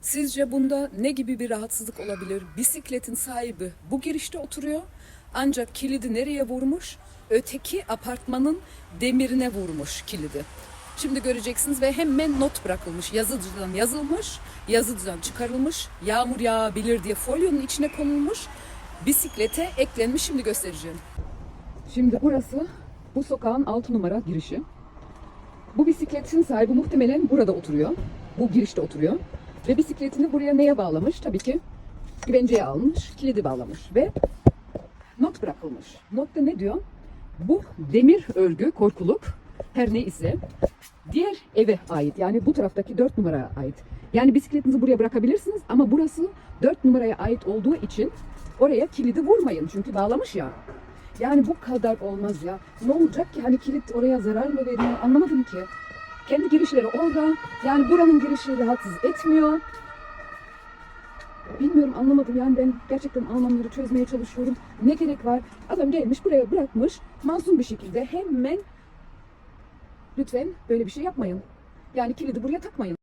Sizce bunda ne gibi bir rahatsızlık olabilir? Bisikletin sahibi bu girişte oturuyor. Ancak kilidi nereye vurmuş? Öteki apartmanın demirine vurmuş kilidi. Şimdi göreceksiniz ve hemen not bırakılmış. Yazıcıdan yazılmış, yazıcıdan çıkarılmış. Yağmur yağabilir diye folyonun içine konulmuş. Bisiklete eklenmiş. Şimdi göstereceğim. Şimdi burası bu sokağın 6 numara girişi. Bu bisikletin sahibi muhtemelen burada oturuyor. Bu girişte oturuyor. Ve bisikletini buraya neye bağlamış? Tabii ki güvenceye almış, kilidi bağlamış ve not bırakılmış. Notta ne diyor? Bu demir örgü, korkuluk her ne ise diğer eve ait. Yani bu taraftaki 4 numaraya ait. Yani bisikletinizi buraya bırakabilirsiniz ama burası 4 numaraya ait olduğu için oraya kilidi vurmayın. Çünkü bağlamış ya. Yani bu kadar olmaz ya. Ne olacak ki? Hani kilit oraya zarar mı veriyor? Anlamadım ki. Kendi girişleri orada. Yani buranın girişi rahatsız etmiyor. Bilmiyorum anlamadım yani ben gerçekten anlamları çözmeye çalışıyorum. Ne gerek var? Adam gelmiş buraya bırakmış masum bir şekilde hemen lütfen böyle bir şey yapmayın. Yani kilidi buraya takmayın.